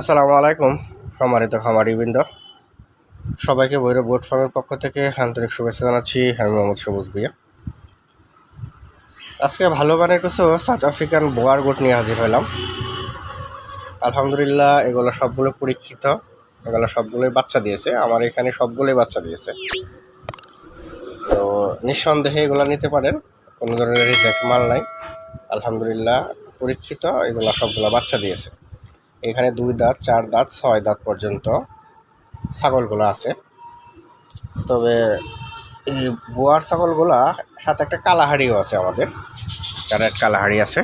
আসসালামু আলাইকুম, সম্মানিত খামারিবৃন্দ সবাইকে বৈরব গোট ফার্মের পক্ষ থেকে আন্তরিক শুভেচ্ছা জানাচ্ছি, আমি মোহাম্মদ সবুজ ভুইয়া। আজকে ভালো মানের কিছু সাউথ আফ্রিকান বোয়ার গোট নিয়ে হাজির হলাম। আলহামদুলিল্লাহ, এগুলো সবগুলো পরীক্ষিত, এগুলো সবগুলোই বাচ্চা দিয়েছে, আমার এখানে সবগুলোই বাচ্চা দিয়েছে। তো নিঃসন্দেহে এগুলো নিতে পারেন, কোনো ধরনের রিজেক্ট মাল নাই। আলহামদুলিল্লাহ, পরীক্ষিত, এগুলো সবগুলো বাচ্চা দিয়েছে। এখানে দুই দাঁত, চার দাঁত, ছয় দাঁত পর্যন্ত ছাগলগুলো আছে। তবে এই বোয়ার ছাগলগুলা সাথে একটা কালাহাড়িও আছে আমাদের। রেড কালাহাড়ি আছে।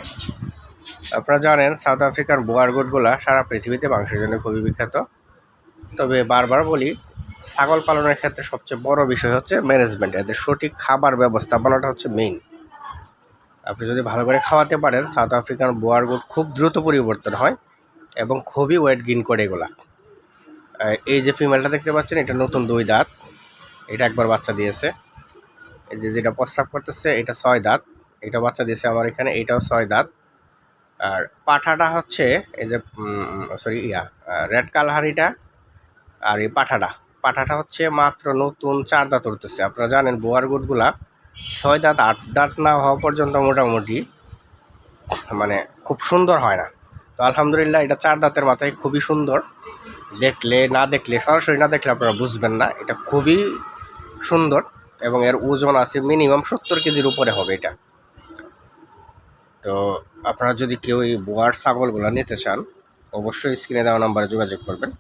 আপনারা জানেন, সাউথ আফ্রিকার বোয়ার গোটগুলা সারা পৃথিবীতে মাংসের জন্য খুবই বিখ্যাত। তবে বারবার বলি, ছাগল পালনের ক্ষেত্রে সবচেয়ে বড় বিষয় হচ্ছে ম্যানেজমেন্ট এদের সঠিক খাবার ব্যবস্থাপনাটা হচ্ছে মেইন আপনি যদি ভালো করে খাওয়াতে পারেন, সাউথ আফ্রিকান বোয়ার গোট খুব দ্রুত পরিবর্তন হয়। এবং খুবই ওয়েট গেইন করে এগুলা। এই যে ফিমেলটা দেখতে পাচ্ছেন, এটা নতুন দুই দাঁত। এটা একবার বাচ্চা দিয়েছে। এই যে যেটা প্রস্রাব করতেছে, এটা ছয় দাঁত। এটা বাচ্চা দিয়েছে আমার এখানে, এটাও ছয় দাঁত। আর পাঠাটা হচ্ছে, এই যে সরি ইয়া রেড কালহারিটা আর এই পাঠাটা। পাঠাটা হচ্ছে মাত্র নতুন চার দাঁত উঠতেছে। আপনারা জানেন, বোয়ার গুটগুলা ছয় দাঁত, আট দাঁত না হওয়া পর্যন্ত মোটামুটি মানে খুব সুন্দর হয় না। আলহামদুলিল্লাহ এটা চার দাঁতের মাথায় খুবই সুন্দর। দেখলে, না দেখলে, সরাসরি না দেখলে আপনারা বুঝবেন না। এটা খুবই সুন্দর এবং এর ওজন আছে মিনিমাম সত্তর কেজির উপরে হবে এটা। তো আপনারা যদি কেউ এই বোয়ার ছাগলগুলো নিতে চান, অবশ্যই স্ক্রিনে দেওয়া নাম্বারে যোগাযোগ করবেন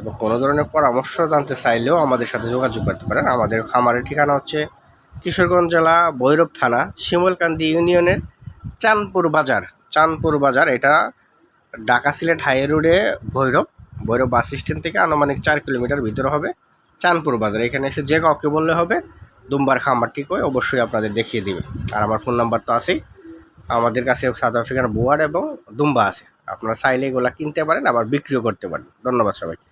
এবং কোনো ধরনের পরামর্শ জানতে চাইলেও আমাদের সাথে যোগাযোগ করতে পারেন। আমাদের খামারের ঠিকানা হচ্ছে কিশোরগঞ্জ জেলা ভৈরব থানা, শিমলকান্দি ইউনিয়নের চাঁদপুর বাজার। চাঁদপুর বাজার, এটা ঢাকা সিলেট হাই রোডে ভৈরব। ভৈরব বাস স্ট্যান্ড থেকে আনুমানিক চার কিলোমিটার ভিতরে হবে চাঁদপুর বাজার। এখানে এসে যে কাউকে বললে হবে, দুম্বার ঠিক হয় অবশ্যই আপনাদের দেখিয়ে দিবে। আর আমার ফোন নাম্বার তো আছেই। আমাদের কাছে সাউথ আফ্রিকান বোয়ার এবং দুম্বা আছে। আপনারা চাইলে এগুলো কিনতে পারেন, আবার বিক্রিও করতে পারেন। ধন্যবাদ সবাইকে।